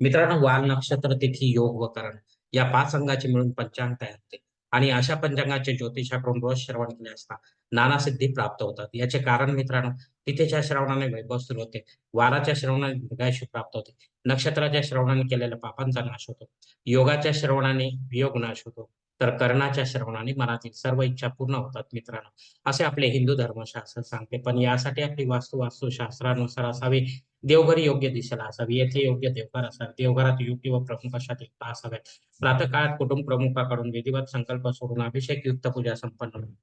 मित्रांनो वाल नक्षत्र तिथी योग व करण. या पाच अंगाचे मिळून पंचांग तयार होते. आणि अशा पंचांगाचे ज्योतिषाकडून रोज श्रवण केले असता नाना सिद्धी प्राप्त होतात. याचे कारण मित्रांनो तिथेच्या श्रवणाने वैभव सुरू होते. वाराच्या श्रवणाने दीर्घायुष्य प्राप्त होते. नक्षत्राच्या श्रवणाने केलेल्या पापांचा नाश होतो. योगाच्या श्रवणाने वियोग नाश होतो. तर कर्णाच्या श्रवणाने मनातील सर्व इच्छा पूर्ण होतात मित्रांनो. असे आपले हिंदू धर्मशास्त्र सांगते. पण यासाठी आपली वास्तू वास्तुशास्त्रानुसार असावी देवघरी योग्य दिशेला असावी येथे योग्य देवघर असावे. देवघरात युक्ती व प्रमुख अशा देवता असाव्यात प्रातःकाळात कुटुंब प्रमुखाकडून विधिवत संकल्प सोडून अभिषेक युक्त पूजा संपन्न होईल.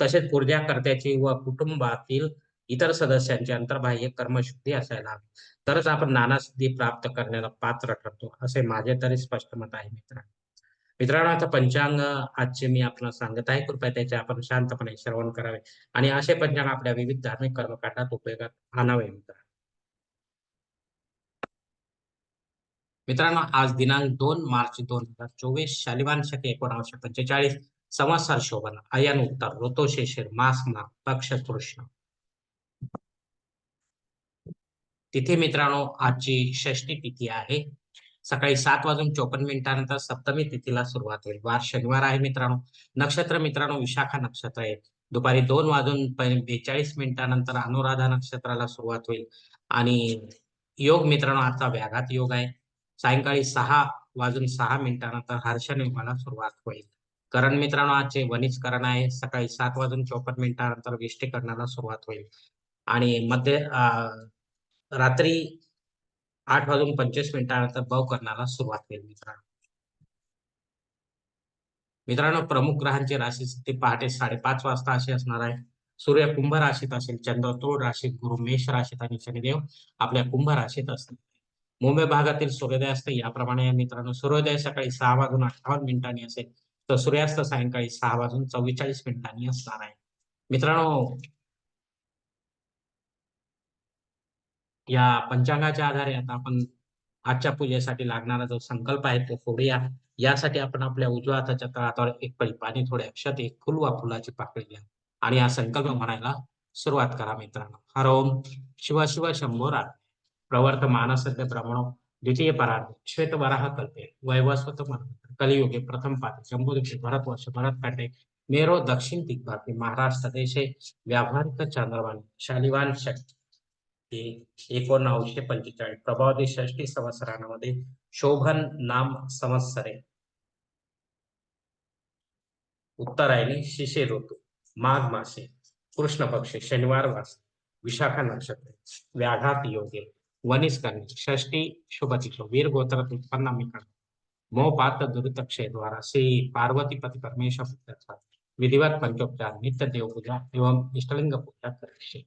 तसेच पूजा कर्त्याची व कुटुंबातील इतर सदस्यांची अंतर्बाह्य कर्मशुद्धी असायला हवी. तरच आपण नानासिद्धी प्राप्त करण्याला पात्र ठरतो असे माझे तरी स्पष्ट मत आहे मित्रांनो. मित्रांनो आता पंचांग आजचे मी आपल्याला सांगत आहे. कृपया त्याचे आपण शांतपणे श्रवण करावे. आणि असे पंचांग आपल्या विविध धार्मिक कर्मकांडात उपयोगात आणावे मित्रांनो. मित्रांनो आज दिनांक दोन मार्च दोन हजार चोवीस शालिवान शके एकोणाशे पंचेचाळीस संवत्सर शोभन अयन उत्तर ऋतू मास माग पक्ष कृष्ण तिथे मित्रांनो आजची षष्टी तिथी आहे. सकाळी सात वाजून चोपन्न मिनिटानंतर सप्तमी तिथीला सुरुवात होईल. वार शनिवार आहे मित्रांनो. नक्षत्र मित्रांनो विशाखा नक्षत्र आहे. दुपारी दोन वाजून बेचाळीस मिनिटानंतर अनुराधा नक्षत्राला सुरुवात होईल. आणि योग मित्रांनो आजचा व्याघात योग आहे. सायंकाळी सहा वाजून सहा मिनिटानंतर हर्षण योगाला सुरुवात होईल. करण मित्रांनो आजचे वनिज करण आहे. सकाळी सात वाजून चोपन्न मिनिटानंतर विष्टीकरणाला सुरुवात होईल. आणि मध्य रात्री आठ वाजून पंचवीस मिनिटानंतर भव करण्याला सुरुवात होईल मित्रांनो. मित्रांनो प्रमुख ग्रहांची राशी स्थिती पहाटे साडेपाच वाजता अशी असणार आहे. सूर्य कुंभ राशीत असेल चंद्र तोळ राशीत गुरु मेष राशीत आणि शनिदेव आपल्या कुंभ राशीत असतील. मुंबई भागातील सूर्योदयास्त याप्रमाणे मित्रांनो. सूर्योदय सकाळी सहा वाजून अठ्ठावन्न मिनिटांनी असेल तर सूर्यास्त सायंकाळी सहा वाजून चव्वेचाळीस मिनिटांनी असणार आहे. मित्रांनो या पंचांगाच्या आधारे आता आपण आजच्या पूजेसाठी लागणारा जो संकल्प आहे तो सोडूया. यासाठी आपण आपल्या उजव्या हाताच्या तळातावर एक पळी पाणी थोडे अक्षत एक फुल वा फुलाची पाकळी घ्या. आणि हा संकल्प म्हणायला सुरुवात करा मित्रांनो. हर ओम शिव शिव शंभोरा प्रवर्त मानसद्य ब्रह्मणो द्वितीय परार्ध. श्वेत वराह कल्पे. वैवस्वत मन. कलियुगे प्रथम पाते जम्बुदक्षी भरत वर्ष. भरत काटे मेरो दक्षिण दिग्भागी. महाराष्ट्र देशे. व्यावहारिक चंद्रवाणी. शालिवान शक्ती. ते एकोणावीसशे पंचेचाळीस. प्रभावती षष्टी संवत्सरामध्ये शोभन नाम संवत्सरे. उत्तरायणी शिशे ऋतू माघ मासे कृष्ण पक्ष शनिवार वास विशाखा नक्षत्र व्याघात योगे वनिस करणे षष्टी शुभतिथो वीर गोत्र उत्पन्न मिकण मोपात दुरितक्षे द्वारा श्री पार्वती पती परमेश्वर विधिवत पंचोपचार नित्य देवपूजा एवं इष्टलिंग पूजा करते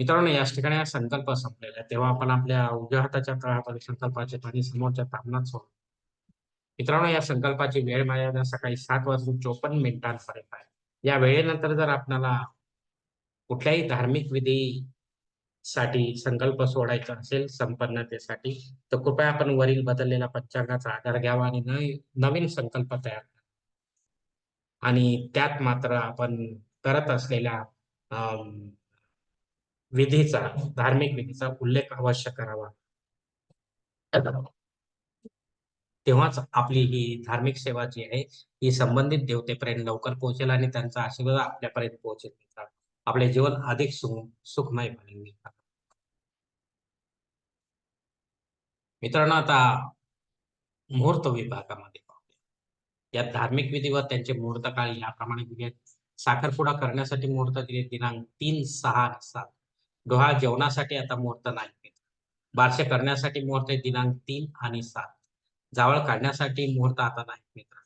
मित्रांनो याच ठिकाणी हा संकल्प संपलेला आहे. तेव्हा आपण आपल्या उजव्या हाताच्या तळहामध्ये संकल्पाचे पाणी समोरच्या तापणात सोड. मित्रांनो या संकल्पाची वेळ मर्यादा सकाळी सात वाजून चोपन्न मिनिटांपर्यंत आहे. या वेळेनंतर जर आपल्याला कुठल्याही धार्मिक विधी साठी संकल्प सोडायचा असेल संपन्नतेसाठी तर कृपया आपण वरील बदललेला पंचांगाचा आधार घ्यावा आणि नवीन संकल्प तयार करा. आणि त्यात मात्र आपण करत असलेल्या अं, विधीचा धार्मिक विधीचा उल्लेख अवश्य करावा. तेव्हाच आपली ही धार्मिक सेवा जी आहे ही संबंधित देवतेपर्यंत लवकर पोहोचेल आणि त्यांचा आशीर्वाद आपल्यापर्यंत पोहोचेल. आपले जीवन अधिक सुख सुखमय बनेल. मित्रांनो. आता मुहूर्त विभागामध्ये या धार्मिक विधी व त्यांचे मुहूर्त काळ याप्रमाणे दिले साखरपुडा करण्यासाठी मुहूर्त दिले दिनांक तीन सहा सात. डोहाळ जेवणासाठी आता मुहूर्त नाही. बारसे करण्यासाठी मुहूर्त दिनांक तीन आणि सात. जावळ काढण्यासाठी मुहूर्त आता नाही मित्र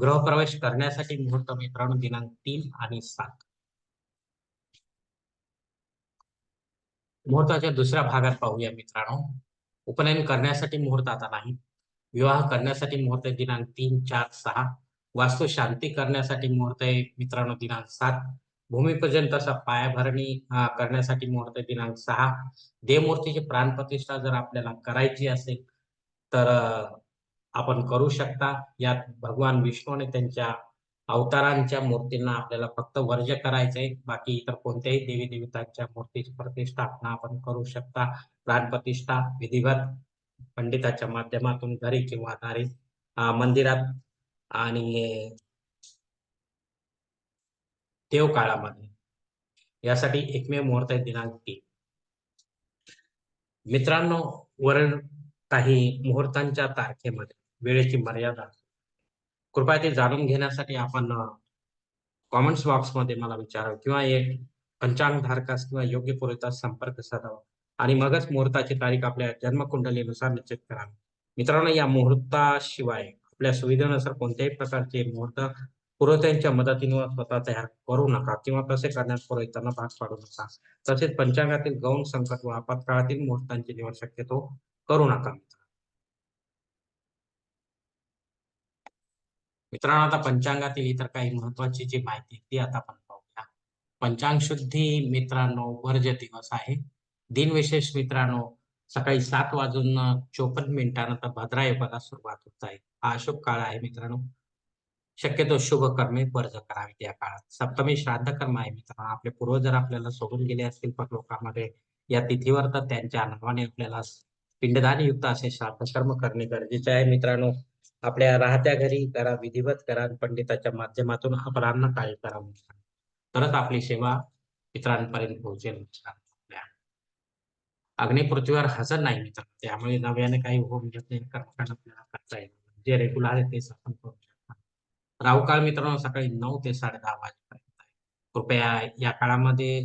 गृहप्रवेश करण्यासाठी मुहूर्त मित्रांनो दिनांक तीन आणि सात. मुहूर्ताच्या दुसऱ्या भागात पाहूया मित्रांनो. उपनयन करण्यासाठी मुहूर्त आता नाही. विवाह करण्यासाठी मुहूर्त दिनांक तीन चार सहा. वास्तू शांती करण्यासाठी मुहूर्त आहे मित्रांनो दिनांक सात. भूमिपूजन तसा पायाभरणी करण्यासाठी मुहूर्त दिनांक सहा. देवमूर्तीची प्राणप्रतिष्ठा जर आपल्याला करायची असेल तर आपण करू शकता. यात भगवान विष्णूने त्यांच्या अवतारांच्या मूर्तींना आपल्याला फक्त वर्ज करायचंय. बाकी इतर कोणत्याही देवी देवतांच्या मूर्तीची प्रतिष्ठापना आपण करू शकता. प्राणप्रतिष्ठा विधिवत पंडिताच्या माध्यमातून घरी किंवा दारी मंदिरात आणि देव काळामध्ये. यासाठी एकमेव मुहूर्त आहे दिनांक तीन. मित्रांनो वरण काही मुहूर्तांच्या तारखेमध्ये वेळेची मर्यादा. कृपया ते जाणून घेण्यासाठी आपण कॉमेंट्स बॉक्समध्ये मला विचारा किंवा एक पंचांग धारकास किंवा योग्य पुरोहितास संपर्क साधावा आणि मगच मुहूर्ताची तारीख आपल्या जन्मकुंडलीनुसार निश्चित करावी. मित्रांनो या मुहूर्ताशिवाय आपल्या सुविधेनुसार कोणत्याही प्रकारचे मुहूर्त पुरोहितांच्या मदतीने स्वतः तयार करू नका किंवा तसे करण्यास पुरोहितांना भाग पाडू नका. तसेच पंचांगातील गौण संकट व आपत्काळातील मुहूर्तांची निवड शक्यतो करू नका. मित्रांनो आता पंचांगातील इतर काही महत्वाची जी माहिती ती आता आपण पाहूया. पंचांग शुद्धी मित्रांनो वर्ज दिवस आहे. दिनविशेष मित्रांनो सकाळी सात वाजून चोपन्न मिनिटानंतर भद्रा योगाला सुरुवात होत आहे. हा अशुभ काळ आहे मित्रांनो. शक्यतो शुभ कर्मे वर्ज करावी त्या काळात. सप्तमी श्राद्ध कर्म आहे मित्रांनो. आपले पूर्वज जर आपल्याला सोडून गेले असतील परलोकामध्ये या तिथीवर तर त्यांच्या नावाने आपल्याला पिंडदान युक्त असे श्राद्ध कर्म करणे गरजेचे आहे मित्रांनो. आपल्या राहत्या घरी करा विधिवत करा पंडिताच्या माध्यमातून अपराह्न कार्य करा तरच आपली सेवा मित्रांपर्यंत पोहोचेल अग्नि पृथ्वीवर अग्निपृथ्वीवर हजर नाही मित्रांनो. त्यामुळे नव्याने काही होम नाही. कर्मकांड आपल्याला करता येईल. जे रेग्युलर आहे तेच आपण करू शकता राहू काळ मित्रांनो सकाळी नऊ ते साडे दहा वाजेपर्यंत आहे. कृपया या काळामध्ये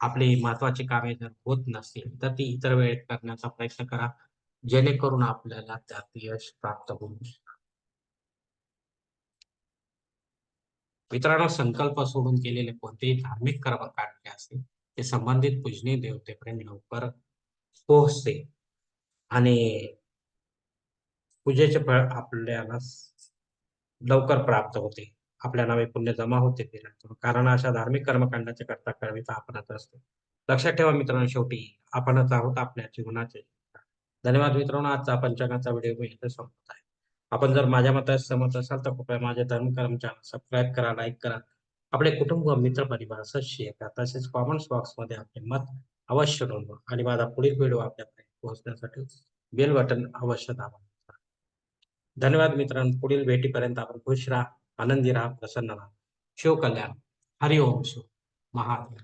आपली महत्वाची कामे जर होत नसतील तर ती इतर वेळेत करण्याचा प्रयत्न करा. जेणेकरून आपल्याला त्यात यश प्राप्त होऊ मित्रांनो संकल्प सोडून केलेले कोणतेही धार्मिक कर्म काढले असतील ते संबंधित पूजनीय देवतेपर्यंत लवकर पोहोचते आणि पूजेचे फळ आपल्याला लवकर प्राप्त होते. आपल्या नावे पुण्य जमा होते कारण अशा धार्मिक कर्मकांडाचे करता करविता आपणच असतो. लक्षात ठेवा मित्रांनो शेवटी आपणच आहोत आपल्या जीवनाचे. धन्यवाद मित्रांनो आजचा पंचांगाचा व्हिडिओ मी इथे संपत आहे. आपण जर माझ्या मतास समज असाल तर कृपया माझ्या धर्मकर्म चॅनल सबस्क्राईब करा लाईक करा. आपले कुटुंब मित्र परिवार असंच शेअर करा. तसेच कॉमेंट्स बॉक्समध्ये आपले मत अवश्य नोंदवा. आणि माझा पुढील व्हिडिओ आपल्यापर्यंत पोहोचण्यासाठी बेल बटन अवश्य दाबा. धन्यवाद मित्रांनो. पुढील भेटीपर्यंत आपण खुश राहा आनंदी राहा प्रसन्न राहा. शिवकल्याण हरिओम शिव. महादेव.